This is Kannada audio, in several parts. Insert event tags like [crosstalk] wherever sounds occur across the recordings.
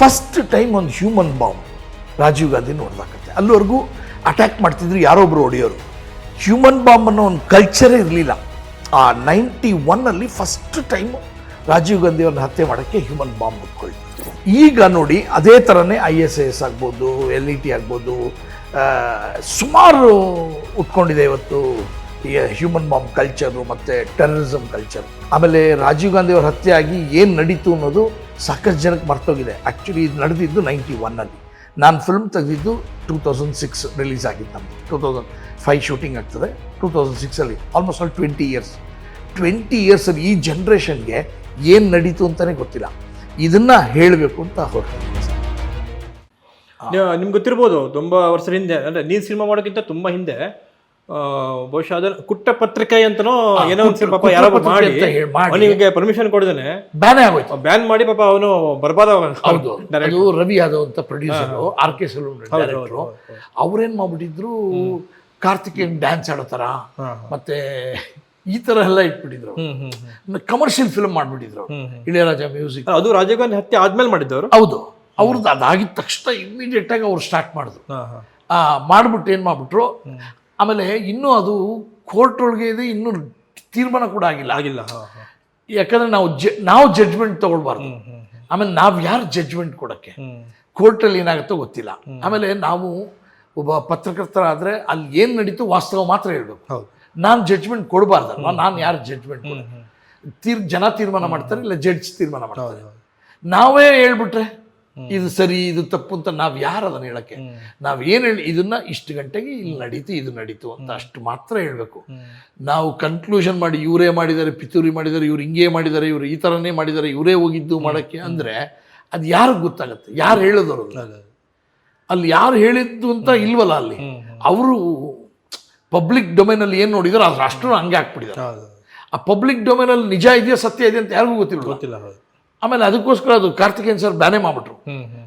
ಫಸ್ಟ್ ಟೈಮ್ ಒಂದು ಹ್ಯೂಮನ್ ಬಾಂಬ್ ರಾಜೀವ್ ಗಾಂಧಿ ನೋಡ್ದಾಕತ್ತೆ. ಅಲ್ಲಿವರೆಗೂ ಅಟ್ಯಾಕ್ ಮಾಡ್ತಿದ್ರು ಯಾರೊಬ್ಬರು ಹೊಡೆಯೋರು ಹ್ಯೂಮನ್ ಬಾಂಬ್ ಅನ್ನೋ ಒಂದು ಕಲ್ಚರೇ ಇರಲಿಲ್ಲ. ಆ ನೈಂಟಿ ಒನ್ನಲ್ಲಿ ಫಸ್ಟ್ ಟೈಮ್ ರಾಜೀವ್ ಗಾಂಧಿಯವ್ರನ್ನ ಹತ್ಯೆ ಮಾಡೋಕ್ಕೆ ಹ್ಯೂಮನ್ ಬಾಂಬ್ ಉಟ್ಕೊಳ್ಳಿ ಈಗ ನೋಡಿ ಅದೇ ಥರನೇ ಐ ಎಸ್ ಎಸ್ ಆಗ್ಬೋದು ಎಲ್ ಇ ಟಿ ಆಗ್ಬೋದು ಸುಮಾರು ಉಟ್ಕೊಂಡಿದೆ ಇವತ್ತು ಈ ಹ್ಯೂಮನ್ ಬಾಂಬ್ ಕಲ್ಚರು ಮತ್ತು ಟೆರರಿಸಮ್ ಕಲ್ಚರ್ ಆಮೇಲೆ ರಾಜೀವ್ ಗಾಂಧಿ ಅವರ ಹತ್ಯೆ ಆಗಿ ಏನು ನಡೀತು ಅನ್ನೋದು ಸಾಕಷ್ಟು ಜನಕ್ಕೆ ಮರ್ತೋಗಿದೆ. ಆ್ಯಕ್ಚುಲಿ ಇದು ನಡೆದಿದ್ದು ನೈಂಟಿ ಒನ್ನಲ್ಲಿ ನಾನು ಫಿಲ್ಮ್ ತೆಗೆದಿದ್ದು ಟೂ ತೌಸಂಡ್ ಸಿಕ್ಸ್ ರಿಲೀಸ್ ಆಗಿದ್ದು ನಮ್ಮದು ಟೂ ತೌಸಂಡ್ ಫೈವ್ ಶೂಟಿಂಗ್ ಆಗ್ತದೆ. Two thousand ಸಿಕ್ಸಲ್ಲಿ almost all twenty years twenty ಇಯರ್ಸಲ್ಲಿ ಈ ಜನ್ರೇಷನ್ಗೆ ಏನು ನಡೀತು ಅಂತಲೇ ಗೊತ್ತಿಲ್ಲ. ಇದನ್ನು ಹೇಳಬೇಕು ಅಂತ ಹೊರಟಿದ್ದೀನಿ ನಿಮ್ಗೆ ಗೊತ್ತಿರ್ಬೋದು, ತುಂಬ ವರ್ಷದ ಹಿಂದೆ, ಅಂದರೆ ನೀನು ಸಿನಿಮಾ ಮಾಡೋಕ್ಕಿಂತ ತುಂಬ ಹಿಂದೆ ಬಹುಶಃ ಅದನ್ನ ಕುಟ್ಟ ಪತ್ರಿಕೆ ಅಂತನೋ ಏನೋ ಪಾಪ ಯಾರೋ ಮಾಡಿ. ಅವನಿಗೆ ಪರ್ಮಿಷನ್ ಕೊಡ್ದೇನೆ ಬ್ಯಾನ್ ಆಗೋಯ್ತು. ಬ್ಯಾನ್ ಮಾಡಿ ಪಾಪ ಅವನು ಬರ್ಬಾದ ಹೌದು. ಅದು ರವಿ ಯಾದವ್ ಅಂತ producer R K salon director ಅವ್ರೇನ್ ಮಾಡ್ಬಿಟ್ಟಿದ್ರು ಕಾರ್ತಿಕೇಯನ್ ಡ್ಯಾನ್ಸ್ ಆಡೋ ಥರ ಮತ್ತೆ ಈ ತರ ಎಲ್ಲ ಇಟ್ಬಿಟ್ಟಿದ್ರು. ಕಮರ್ಷಿಯಲ್ ಫಿಲ್ಮ್ ಮಾಡ್ಬಿಟ್ಟಿದ್ರು. ಇಳೆಯರಾಜ ಮ್ಯೂಸಿಕ್ ಅದು ರಾಜೀವ್ ಗಾಂಧಿ ಹತ್ಯೆ ಆದ್ಮೇಲೆ ಮಾಡಿದ್ದವರು? ಹೌದು. ಅವ್ರದ್ದು ಅದಾಗಿದ ತಕ್ಷಣ ಇಮಿಡಿಯೇಟ್ ಆಗಿ ಅವ್ರು ಸ್ಟಾರ್ಟ್ ಮಾಡಿದ್ರು. ಮಾಡ್ಬಿಟ್ಟು ಏನು ಮಾಡ್ಬಿಟ್ರು? ಆಮೇಲೆ ಇನ್ನೂ ಅದು ಕೋರ್ಟ್ ಒಳಗೆ ಇದೆ ಇನ್ನೂ ತೀರ್ಮಾನ ಕೂಡ ಆಗಿಲ್ಲ. ಆಗಿಲ್ಲ ಯಾಕಂದ್ರೆ ನಾವು ಜ ನಾವು ಜಡ್ಜ್ಮೆಂಟ್ ತಗೊಳ್ಬಾರ್ದು. ಆಮೇಲೆ ನಾವು ಯಾರು ಜಡ್ಜ್ಮೆಂಟ್ ಕೊಡೋಕ್ಕೆ? ಕೋರ್ಟಲ್ಲಿ ಏನಾಗುತ್ತೋ ಗೊತ್ತಿಲ್ಲ. ಆಮೇಲೆ ನಾವು ಒಬ್ಬ ಪತ್ರಕರ್ತರಾದರೆ ಅಲ್ಲಿ ಏನು ನಡೀತು ವಾಸ್ತವ ಮಾತ್ರ ಹೇಳ್ಬೇಕು. ನಾನು ಜಡ್ಜ್ಮೆಂಟ್ ಕೊಡಬಾರ್ದು ನಾನು ಯಾರು ಜಡ್ಜ್ಮೆಂಟ್ ತೀರ್ ಜನ ತೀರ್ಮಾನ ಮಾಡ್ತಾರೆ ಇಲ್ಲ ಜಡ್ಜ್ ತೀರ್ಮಾನ ಮಾಡ್ತಾರೆ? ನಾವೇ ಹೇಳ್ಬಿಟ್ರೆ ಇದು ಸರಿ ಇದು ತಪ್ಪು ಅಂತ ನಾವು ಯಾರು ಅದನ್ನ ಹೇಳಕ್ಕೆ? ನಾವು ಏನು ಹೇಳಿ ಇದನ್ನ ಇಷ್ಟು ಗಂಟೆಗೆ ಇಲ್ಲಿ ನಡೀತು ಇದು ನಡೀತು ಅಂತ ಅಷ್ಟು ಮಾತ್ರ ಹೇಳಬೇಕು. ನಾವು ಕನ್ಕ್ಲೂಷನ್ ಮಾಡಿ ಇವರೇ ಮಾಡಿದ್ದಾರೆ ಪಿತೂರಿ ಮಾಡಿದ್ದಾರೆ ಇವ್ರು ಹಿಂಗೇ ಮಾಡಿದ್ದಾರೆ ಇವ್ರು ಈ ಥರನೇ ಮಾಡಿದ್ದಾರೆ ಇವರೇ ಹೋಗಿದ್ದು ಮಾಡೋಕ್ಕೆ ಅಂದರೆ ಅದು ಯಾರಿಗೆ ಗೊತ್ತಾಗುತ್ತೆ? ಯಾರು ಹೇಳಿದವರು ಅಲ್ಲಿ ಯಾರು ಹೇಳಿದ್ದು ಅಂತ ಇಲ್ವಲ್ಲ ಅಲ್ಲಿ? ಅವರು ಪಬ್ಲಿಕ್ ಡೊಮೈನಲ್ಲಿ ಏನು ನೋಡಿದ್ರು ಅದ್ರ ಅಷ್ಟು ಹಂಗೆ ಹಾಕ್ಬಿಟ್ಟಿದ್ದಾರೆ ಆ ಪಬ್ಲಿಕ್ ಡೊಮೈನಲ್ಲಿ ನಿಜ ಇದೆಯಾ ಸತ್ಯ ಇದೆಯಾ ಅಂತ ಯಾರಿಗೂ ಗೊತ್ತಿಲ್ಲ. ಗೊತ್ತಿಲ್ಲ ಆಮೇಲೆ ಅದಕ್ಕೋಸ್ಕರ ಅದು ಕಾರ್ತಿಕೇಯನ್ ಸರ್ ಬ್ಯಾನೇ ಮಾಡ್ಬಿಟ್ರು.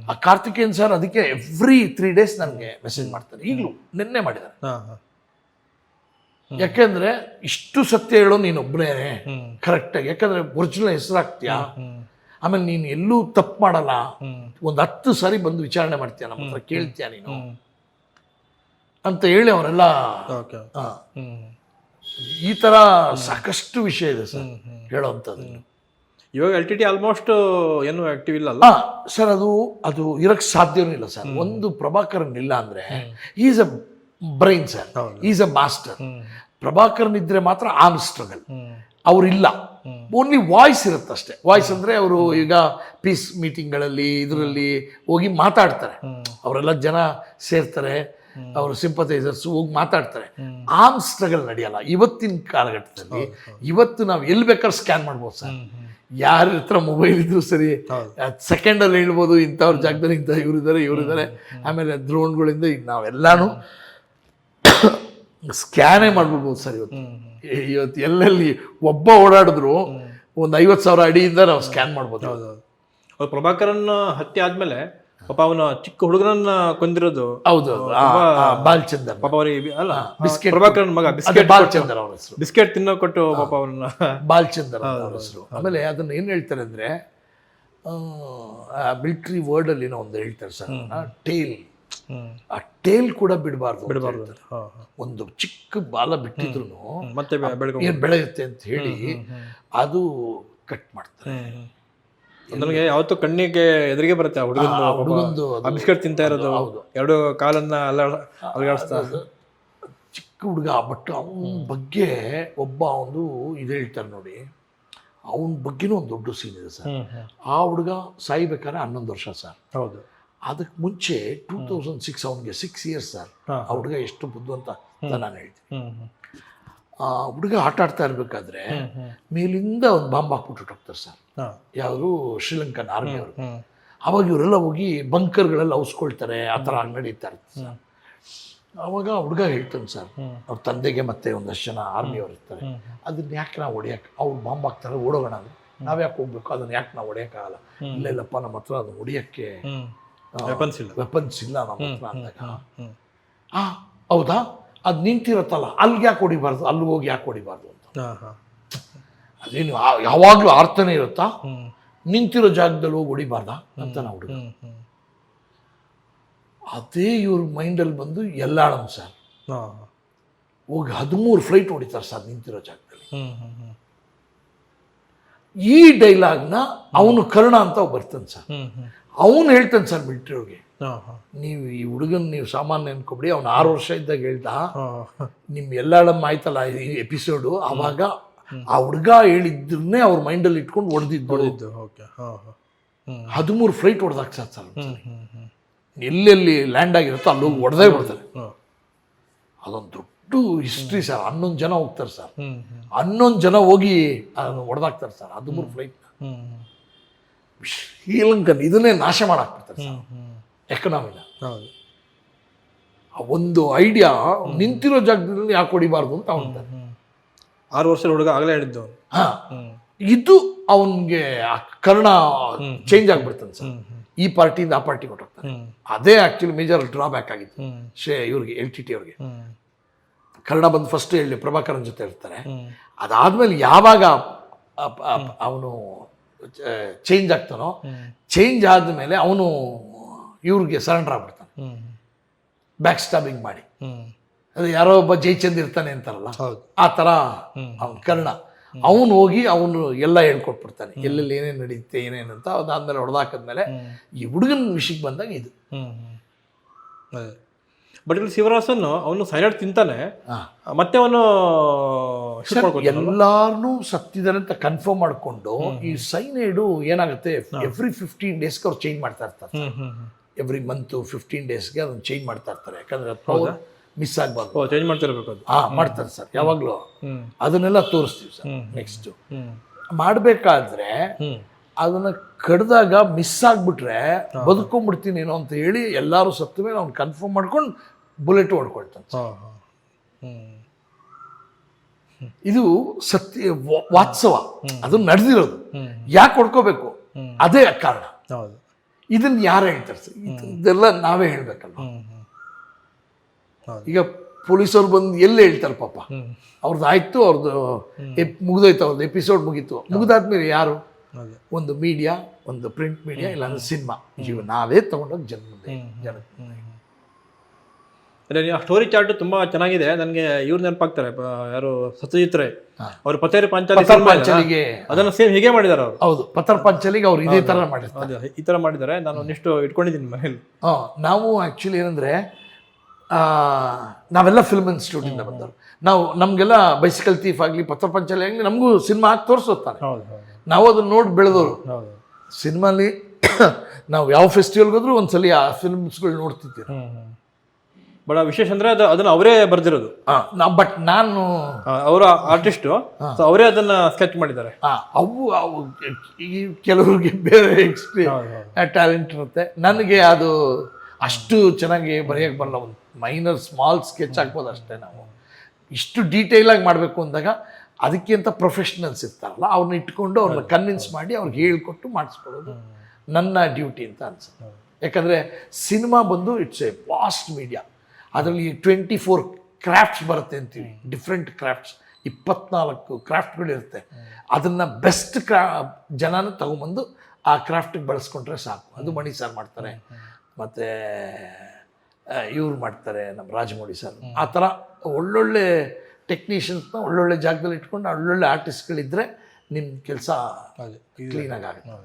ಆ ಕಾರ್ತಿಕೇಯನ್ ಸರ್ ಅದಕ್ಕೆ ಎವ್ರಿ ತ್ರೀ ಡೇಸ್ ನನಗೆ ಮೆಸೇಜ್ ಮಾಡ್ತಾರೆ. ಈಗಲೂ ನಿನ್ನೆ ಮಾಡಿದ್ದಾರೆ. ಹಾ ಹಾ. ಯಾಕೆಂದ್ರೆ ಇಷ್ಟು ಸತ್ಯ ಹೇಳೋ ನೀನು ಒಬ್ಬನೇ ಕರೆಕ್ಟಾಗಿ ಯಾಕಂದ್ರೆ ಒರಿಜಿನಲ್ ಹೆಸರಾಗ್ತೀಯಾ? ಆಮೇಲೆ ನೀನು ಎಲ್ಲೂ ತಪ್ಪು ಮಾಡಲ್ಲ. ಒಂದು ಹತ್ತು ಸಾರಿ ಬಂದು ವಿಚಾರಣೆ ಮಾಡ್ತೀಯ ನಮ್ಮ ಹತ್ರ ಕೇಳ್ತೀಯ ನೀನು? ಅಂತ ಹೇಳಿ ಅವರೆಲ್ಲ ಈ ತರ ಸಾಕಷ್ಟು ವಿಷಯ ಇದೆ ಸರ್ ಹೇಳೋವಂಥದ್ದು. ಇವಾಗ ಎಲ್ ಟಿ ಟಿ ಆಲ್ಮೋಸ್ಟ್ ಏನು ಆಕ್ಟಿವ್ ಇಲ್ಲ ಅಲ್ಲ ಸರ್ ಅದು ಅದು ಇರಕ್ಕೆ ಸಾಧ್ಯವೂ ಇಲ್ಲ ಸರ್. ಒಂದು ಪ್ರಭಾಕರನ್ ಇಲ್ಲ ಅಂದ್ರೆ is a brain sir is a master Prabhakaran ಇದ್ರೆ ಮಾತ್ರ ಆನ್ ಸ್ಟ್ರಗಲ್ ಅವರಿಲ್ಲ. ಓನ್ಲಿ ವಾಯ್ಸ್ ಇರುತ್ತಷ್ಟೇ. ವಾಯ್ಸ್ ಅಂದ್ರೆ ಅವರು ಈಗ ಪೀಸ್ ಮೀಟಿಂಗ್ಗಳಲ್ಲಿ ಇದರಲ್ಲಿ ಹೋಗಿ ಮಾತಾಡ್ತಾರೆ. ಅವರೆಲ್ಲ ಜನ ಸೇರ್ತಾರೆ. ಅವರು ಸಿಂಪತೈಸರ್ಸ್ ಹೋಗಿ ಮಾತಾಡ್ತಾರೆ. ಆಮ್ ಸ್ಟ್ರಗಲ್ ನಡೆಯಲ್ಲ. ಇವತ್ತಿನ ಕಾಲಘಟ್ಟದಲ್ಲಿ ಇವತ್ತು ನಾವು ಎಲ್ಲಿ ಬೇಕಾದ್ರೆ ಸ್ಕ್ಯಾನ್ ಮಾಡ್ಬೋದು ಸರ್ ಯಾರ ಹತ್ರ ಮೊಬೈಲ್ ಇದ್ರು ಸರಿ ಸೆಕೆಂಡಲ್ಲಿ ಹೇಳ್ಬೋದು ಇಂಥವ್ರ ಜಾಗದಲ್ಲಿ ಇಂಥ ಇವರಿದ್ದಾರೆ ಇವರಿದ್ದಾರೆ ಆಮೇಲೆ ಡ್ರೋನ್ಗಳಿಂದ ಈಗ ನಾವೆಲ್ಲಾನು ಸ್ಕ್ಯಾನೇ ಮಾಡ್ಬಿಡ್ಬೋದು ಸರ್ ಇವತ್ತು. ಇವತ್ತು ಎಲ್ಲೆಲ್ಲಿ ಒಬ್ಬ ಓಡಾಡಿದ್ರು ಒಂದು ಐವತ್ತು ಸಾವಿರ ಅಡಿಯಿಂದ ನಾವು ಸ್ಕ್ಯಾನ್ ಮಾಡ್ಬೋದು. ಹೌದು ಪ್ರಭಾಕರನ್ ಹತ್ಯೆ ಆದ್ಮೇಲೆ ಪಾಪ ಅವನ ಚಿಕ್ಕ ಹುಡುಗನನ್ನ ಕೊಂದಿರೋದು. ಹೌದು ಬಾಲ್ಚಂದರ್. ಪಾಪ ಅವರಿಗೆ ಅಲ್ಲ ಬಿಸ್ಕೆಟ್ ಪ್ರಭಾಕರನ್ ಮಗ ಬಿಸ್ಕೆಟ್ ಬಾಲ್ಚಂದರ್ ಅವರ ಹೆಸರು. ಬಿಸ್ಕೆಟ್ ತಿನ್ನೋ ಕೊಟ್ಟು ಪಾಪ ಅವನ್ನ ಬಾಲ್ಚಂದರ್ ಅವರ ಹೆಸರು. ಆಮೇಲೆ ಅದನ್ನ ಏನು ಹೇಳ್ತಾರೆ ಅಂದರೆ ಮಿಲ್ಟ್ರಿ ವರ್ಡಲ್ಲಿ ಏನೋ ಒಂದು ಹೇಳ್ತಾರೆ ಸರ್. ಟೇಲ್. ಆ ಟೇಲ್ ಕೂಡ ಬಿಡಬಾರ್ದು ಬಿಡಬಾರ್ದು. ಒಂದು ಚಿಕ್ಕ ಬಾಲ ಬಿಟ್ಟಿದ್ರು ಮತ್ತೆ ಬೆಳೆಯುತ್ತೆ ಅಂತ ಹೇಳಿ ಅದು ಕಟ್ ಮಾಡ್ತಾರೆ. ನನಗೆ ಯಾವತ್ತು ಕಣ್ಣಿಗೆ ಎದುರಿಗೆ ಬರುತ್ತೆ ಆ ಹುಡುಗಂದು ಬಿಸ್ಕೆಟ್ ತಿಂತಾ ಇರೋದು. ಎರಡು ಕಾಲನ್ನ ಅಲ್ಲ ಅಲಗಾಡಿಸ್ತಾ? ಚಿಕ್ಕ ಹುಡುಗ ಬಟ್ ಅವನ ಬಗ್ಗೆ ಒಬ್ಬ ಒಂದು ಇದು ಹೇಳ್ತಾರೆ ನೋಡಿ. ಅವನ ಬಗ್ಗೆನೂ ಒಂದು ದೊಡ್ಡ ಸೀನ್ ಇದೆ ಸರ್. ಆ ಹುಡುಗ ಸಾಯ್ಬೇಕಾದ್ರೆ ಹನ್ನೊಂದು ವರ್ಷ ಸರ್. ಹೌದು. ಅದಕ್ಕೆ ಮುಂಚೆ ಟೂ ತೌಸಂಡ್ ಸಿಕ್ಸ್ ಅವನಿಗೆ ಸಿಕ್ಸ್ ಇಯರ್ಸ್ ಸರ್. ಆ ಹುಡುಗ ಎಷ್ಟು ಬುದ್ಧಿವಂತ ಅಂತ ನಾನು ಹೇಳ್ತೀನಿ. ಆ ಹುಡುಗ ಆಟ ಆಡ್ತಾ ಇರಬೇಕಾದ್ರೆ ಮೇಲಿಂದ ಒಂದು ಬಾಂಬ್ ಹಾಕ್ಬಿಟ್ಟು ಹೋಗ್ತಾರೆ ಸರ್. ಯಾವುದು? ಶ್ರೀಲಂಕನ್ ಆರ್ಮಿ ಅವರು. ಅವಾಗ ಇವರೆಲ್ಲ ಹೋಗಿ ಬಂಕರ್ಗಳೆಲ್ಲ ಔಸ್ಕೊಳ್ತಾರೆ ಆ ಥರ ನಡೀತಾ ಇರ್ತಾರೆ ಸರ್. ಅವಾಗ ಹುಡುಗ ಹೇಳ್ತಾನೆ ಸರ್ ಅವ್ರ ತಂದೆಗೆ ಮತ್ತೆ ಒಂದಷ್ಟು ಜನ ಆರ್ಮಿಯವ್ರು ಇರ್ತಾರೆ ಅದನ್ನ ಯಾಕೆ ನಾವು ಹೊಡಿಯಕ್ಕೆ ಅವ್ರು ಬಾಂಬ್ ಹಾಕ್ತಾರೆ ಓಡೋಗೋಣ ಅಂದ್ರೆ. ನಾವು ಯಾಕೆ ಹೋಗ್ಬೇಕು? ಅದನ್ನ ಯಾಕೆ ನಾವು ಹೊಡಿಯೋಕ್ಕಾಗಲ್ಲ ಇಲ್ಲ ಇಲ್ಲಪ್ಪ ನಮ್ಮ ಹತ್ರ ಅದನ್ನ ಹೊಡಿಯೋಕ್ಕೆ ವೆಪನ್ಸ್ ಇಲ್ಲ. ವೆಪನ್ಸ್ ಇಲ್ಲ ನಮ್ಮ ಹತ್ರ ಅಂದಾಗ. ಆ ಹೌದಾ? ಅದು ನಿಂತಿರುತ್ತಲ್ಲ ಅಲ್ಲಿಗೆ ಯಾಕೆ ಹೊಡಿಬಾರ್ದು ಅಲ್ಲಿ ಹೋಗಿ ಯಾಕೆ ಹೊಡಿಬಾರ್ದು ಅಂತ. ಹಾ ಹಾ. ಅದೇನು ಯಾವಾಗಲೂ ಆರ್ತನೇ ಇರುತ್ತಾ? ನಿಂತಿರೋ ಜಾಗದಲ್ಲಿ ಹೋಗಿ ಹೊಡಿಬಾರ್ದ? ಅಂತ ನಾವು ಹುಡುಗ. ಅದೇ ಇವ್ರ ಮೈಂಡಲ್ಲಿ ಬಂದು ಎಲ್ಲಾಳಂ ಸರ್. ಹೋಗಿ ಹದಿಮೂರು ಫ್ಲೈಟ್ ಹೊಡಿತಾರೆ ಸರ್ ನಿಂತಿರೋ ಜಾಗದಲ್ಲಿ. ಈ ಡೈಲಾಗ್ನ ಅವನು ಕರ್ಣ ಅಂತ ಬರ್ತಾನೆ ಸರ್. ಅವನು ಹೇಳ್ತಾನೆ ಸರ್ ಹಾಂ ನೀವು ಈ ಹುಡುಗನ ನೀವು ಸಾಮಾನ್ಯ ಅನ್ಕೊಬಿಡಿ ಅವ್ನು ಆರು ವರ್ಷ ಇದ್ದಾಗ ಹೇಳ್ತಾ ನಿಮ್ಮ ನಿಮ್ ಎಲ್ಲಾಳಮ್ಮ ಆಯ್ತಲ್ಲ ಈ ಎಪಿಸೋಡು ಆವಾಗ ಆ ಹುಡುಗ ಹೇಳಿದ್ದನ್ನೇ ಅವ್ರ ಮೈಂಡಲ್ಲಿ ಇಟ್ಕೊಂಡು ಹೊಡೆದಿದ್ದು ಹೊಡೆದಿದ್ದು ಓಕೆ ಹಾಂ ಹಾಂ. ಹ್ಮ್. ಹದಿಮೂರು ಫ್ಲೈಟ್ ಹೊಡೆದಾಕ್ ಸರ್ ಎಲ್ಲೆಲ್ಲಿ ಲ್ಯಾಂಡ್ ಆಗಿರುತ್ತೋ ಅಲ್ಲಿ ಹೋಗಿ ಹೊಡೆದೇ ಬಿಡ್ತಾರೆ. ಅದೊಂದು ದೊಡ್ಡ ಹಿಸ್ಟ್ರಿ ಸರ್. ಹನ್ನೊಂದು ಜನ ಹೋಗ್ತಾರೆ ಸರ್. ಹನ್ನೊಂದು ಜನ ಹೋಗಿ ಅದನ್ನು ಹೊಡೆದಾಕ್ತಾರೆ ಸರ್. ಹದಿಮೂರು ಫ್ಲೈಟ್ ಶ್ರೀಲಂಕನ್ ಇದನ್ನೇ ನಾಶ ಮಾಡಾಕ್ಬಿಡ್ತಾರೆ ಸರ್. ಎಕನಾಮಿನ ಹೌದು. ಆ ಒಂದು ಐಡಿಯಾ ನಿಂತಿರೋ ಜಾಗದಲ್ಲಿ ಯಾಕೆ ಹೊಡಿಬಾರ್ದು ಅಂತ ಅವನು ಆರು ವರ್ಷದ ಹುಡುಗ ಆಗಲೇ ಹೇಳಿದ್ದು ಅವ್ನು. ಹಾ. ಇದು ಅವನಿಗೆ ಕರ್ಣ ಚೇಂಜ್ ಆಗ್ಬಿಡ್ತಾನೆ ಸರ್. ಈ ಪಾರ್ಟಿಯಿಂದ ಆ ಪಾರ್ಟಿ ಹೊಟ್ಟೋಗ್ತಾನೆ ಅದೇ ಆಕ್ಚುಲಿ ಮೇಜರ್ ಡ್ರಾಬ್ಯಾಕ್ ಆಗಿತ್ತು ಶೇ ಇವ್ರಿಗೆ ಎಲ್ ಟಿ ಟಿ ಅವ್ರಿಗೆ. ಕರ್ಣ ಕನ್ನಡ ಬಂದು ಫಸ್ಟ್ ಹೇಳಿ ಪ್ರಭಾಕರನ್ ಜೊತೆ ಇರ್ತಾರೆ. ಅದಾದ್ಮೇಲೆ ಯಾವಾಗ ಅವನು ಚೇಂಜ್ ಆಗ್ತಾನೋ ಚೇಂಜ್ ಆದ್ಮೇಲೆ ಅವನು ಇವ್ರಿಗೆ ಸರೆಂಡರ್ ಆಗ್ಬಿಡ್ತಾನೆ. ಹ್ಮ್. ಬ್ಯಾಕ್ ಸ್ಟಾಬಿಂಗ್ ಮಾಡಿ ಅದು ಯಾರೋ ಒಬ್ಬ ಜೈಚಂದ್ ಇರ್ತಾನೆ ಅಂತಾರಲ್ಲ ಆ ಥರ ಅವನು ಕರ್ಣ. ಅವನು ಹೋಗಿ ಅವನು ಎಲ್ಲ ಹೇಳ್ಕೊಟ್ಬಿಡ್ತಾನೆ. ಎಲ್ಲೆಲ್ಲಿ ಏನೇನು ನಡೀತೆ ಏನೇನು ಅಂತ ಅದಾದ್ಮೇಲೆ ಹೊಡೆದಾಕದ್ಮೇಲೆ ಈ ಹುಡುಗನ ವಿಷಯಕ್ಕೆ ಬಂದಾಗ ಇದು. ಬಟ್ ಇಲ್ಲಿ ಶಿವರಾಸನ್ ಅವನು ಸೈಲೆಂಟ್ ತಿಂತಾನೆ. ಮತ್ತೆ ಅವನು. ಎಲ್ಲಾರನ್ನೂ ಸತ್ತಿದ್ದಾರೆ ಅಂತ ಕನ್ಫರ್ಮ್ ಮಾಡಿಕೊಂಡು ಈ ಸೈನೈಡು ಏನಾಗುತ್ತೆ ಎವ್ರಿ ಫಿಫ್ಟೀನ್ ಡೇಸ್ಗೆ ಅವ್ರು ಚೇಂಜ್ ಮಾಡ್ತಾ ಇರ್ತಾರೆ. ಎವ್ರಿ ಮಂತ್ ಫಿಫ್ಟೀನ್ ಡೇಸ್ಗೆ ಅದನ್ನು ಚೇಂಜ್ ಮಾಡ್ತಾ ಇರ್ತಾರೆ. ಯಾಕಂದ್ರೆ ಮಿಸ್ ಆಗಬಾರ್ದು. ಓ ಚೇಂಜ್ ಮಾಡ್ತಿರ್ಬೇಕು ಅದು. ಹಾ ಮಾಡ್ತಾರೆ ಸರ್ ಯಾವಾಗಲೂ. ಅದನ್ನೆಲ್ಲ ತೋರಿಸ್ತೀವಿ ಸರ್ ನೆಕ್ಸ್ಟ್ ಮಾಡಬೇಕಾದ್ರೆ ಅದನ್ನು ಕಡ್ದಾಗ ಮಿಸ್ ಆಗ್ಬಿಟ್ರೆ ಬದುಕೊಂಡ್ಬಿಡ್ತೀನೇನೋ ಅಂತ ಹೇಳಿ ಎಲ್ಲರೂ ಸತ್ತ ಮೇಲೆ ಅವ್ನು ಕನ್ಫರ್ಮ್ ಮಾಡ್ಕೊಂಡು ಬುಲೆಟ್ ಹೊಡ್ಕೊಳ್ತಾನೆ ಇದು ಸತ್ಯ ವಾತ್ಸವ. ಅದು ನಡೆದಿರೋದು. ಯಾಕೆ ಹೊಡ್ಕೋಬೇಕು? ಅದೇ ಕಾರಣ. ಹೌದು. ಇದನ್ನ ಯಾರು ಹೇಳ್ತಾರೆ ಸರ್? ಇದೆಲ್ಲ ನಾವೇ ಹೇಳ್ಬೇಕಲ್ವ? ಈಗ ಪೊಲೀಸವ್ರು ಬಂದು ಎಲ್ಲಿ ಹೇಳ್ತಾರೆ ಪಾಪ? ಅವ್ರದ್ದು ಆಯ್ತು ಅವ್ರದ್ದು ಮುಗಿದೋಯ್ತು ಅವ್ರದ್ದು ಎಪಿಸೋಡ್ ಮುಗೀತು. ಮುಗಿದಾದ್ಮೇಲೆ ಯಾರು? ಒಂದು ಮೀಡಿಯಾ ಒಂದು ಪ್ರಿಂಟ್ ಮೀಡಿಯಾ ಇಲ್ಲಾಂದ್ರೆ ಸಿನಿಮಾ. ಇವು ನಾವೇ ತಗೊಂಡೋಗಿ ಜನ ಜನಕ್ಕೆ ಅದೇ ಆ ಸ್ಟೋರಿ ಚಾರ್ಟ್ ತುಂಬಾ ಚೆನ್ನಾಗಿದೆ. ನನಗೆ ಇವ್ರು ನೆನಪಾಗ್ತಾರೆ. ಯಾರು ಸತ್ಯಜಿತ್ ರೈ. ಅವ್ರು ಪತೇರಿ ಪಂಚಾಲಿ ಪಂಚಲಿಗೆ ಅದನ್ನು ಸೇಮ್ ಹೀಗೆ ಮಾಡಿದ್ದಾರೆ ಅವರು. ಹೌದು ಪಥರ್ ಪಂಚಲಿಗೆ ಅವ್ರು ಇದೇ ತರ ಮಾಡಿದ್ದಾರೆ ಈ ತರ ಮಾಡಿದ್ದಾರೆ ನಾನು ಒಂದಿಷ್ಟು ಇಟ್ಕೊಂಡಿದ್ದೀನಿ ಮನೇಲಿ ಹಾಂ ನಾವು ಆ್ಯಕ್ಚುಲಿ ಏನಂದರೆ ನಾವೆಲ್ಲ ಫಿಲ್ಮ್ ಇನ್ಸ್ಟಿಟ್ಯೂಟಿಂದ ಬಂದವರು. ನಾವು ನಮಗೆಲ್ಲ ಬೈಸಿಕಲ್ ತೀಫ್ ಆಗಲಿ ಪತ್ರ ಪಂಚಲಿ ಆಗಲಿ ನಮಗೂ ಸಿನಿಮಾ ಹಾಕಿ ತೋರಿಸುತ್ತಾರೆ ನಾವು ಅದನ್ನ ನೋಡಿ ಬೆಳೆದವರು. ಹೌದು. ಸಿನಿಮಾಲಿ [coughs] ನಾವು ಯಾವ ಫೆಸ್ಟಿವಲ್ಗೆ ಹೋದ್ರೂ ಒಂದ್ಸಲಿ ಆ ಫಿಲ್ಮ್ಸ್ಗಳು ನೋಡ್ತಿದ್ದೀವಿ ಬಟ್ ವಿಶೇಷ ಅಂದ್ರೆ ಅದು ಅದನ್ನ ಅವರೇ ಬರ್ದಿರೋದು. ಬಟ್ ನಾನು ಅವರ ಆರ್ಟಿಸ್ಟ್ ಸೊ ಅವರೇ ಅದನ್ನ ಸ್ಕೆಚ್ ಮಾಡಿದ್ದಾರೆ. ಅವು ಅವು ಈ ಕೆಲವರಿಗೆ ಬೇರೆ ಹೌದು ಟ್ಯಾಲೆಂಟ್ ಇರುತ್ತೆ. ನನಗೆ ಅದು ಅಷ್ಟು ಚೆನ್ನಾಗಿ ಬರೆಯೋಕ್ಕೆ ಬರಲ್ಲ ಒಂದು ಮೈನರ್ ಸ್ಮಾಲ್ ಸ್ಕೆಚ್ ಹಾಕ್ಬೋದು ಅಷ್ಟೇ ನಾವು. ಇಷ್ಟು ಡೀಟೇಲಾಗಿ ಮಾಡಬೇಕು ಅಂದಾಗ ಅದಕ್ಕೆ ಅಂತ ಪ್ರೊಫೆಷ್ನಲ್ಸ್ ಇರ್ತಾರಲ್ಲ ಅವ್ರನ್ನ ಇಟ್ಕೊಂಡು ಅವ್ರನ್ನ ಕನ್ವಿನ್ಸ್ ಮಾಡಿ ಅವ್ರಿಗೆ ಹೇಳಿಕೊಟ್ಟು ಮಾಡಿಸ್ಕೊಡೋದು ನನ್ನ ಡ್ಯೂಟಿ ಅಂತ ಅನ್ಸುತ್ತೆ. ಯಾಕಂದರೆ ಸಿನಿಮಾ ಬಂದು ಇಟ್ಸ್ ಎ ವಾಸ್ಟ್ ಮೀಡಿಯಾ ಅದರಲ್ಲಿ ಟ್ವೆಂಟಿ ಫೋರ್ ಕ್ರಾಫ್ಟ್ಸ್ ಬರುತ್ತೆ ಅಂತೀವಿ. ಡಿಫ್ರೆಂಟ್ ಕ್ರಾಫ್ಟ್ಸ್ ಇಪ್ಪತ್ನಾಲ್ಕು ಕ್ರಾಫ್ಟ್ಗಳಿರುತ್ತೆ ಅದನ್ನು ಬೆಸ್ಟ್ ಕ್ರಾ ಜನನ ತಗೊಂಬಂದು ಆ ಕ್ರಾಫ್ಟಿಗೆ ಬಳಸ್ಕೊಂಡ್ರೆ ಸಾಕು. ಅದು ಮಣಿ ಸಾರ್ ಮಾಡ್ತಾರೆ. ಮತ್ತು ಇವ್ರು ಮಾಡ್ತಾರೆ ನಮ್ಮ ರಾಜಮೌಳಿ ಸರ್ ಆ ಥರ ಒಳ್ಳೊಳ್ಳೆ ಟೆಕ್ನಿಷಿಯನ್ಸ್ನ ಒಳ್ಳೊಳ್ಳೆ ಜಾಗದಲ್ಲಿ ಇಟ್ಕೊಂಡು ಒಳ್ಳೊಳ್ಳೆ ಆರ್ಟಿಸ್ಟ್ಗಳಿದ್ದರೆ ನಿಮ್ಮ ಕೆಲಸ ಕ್ಲೀನಾಗಿ ಆಗುತ್ತೆ.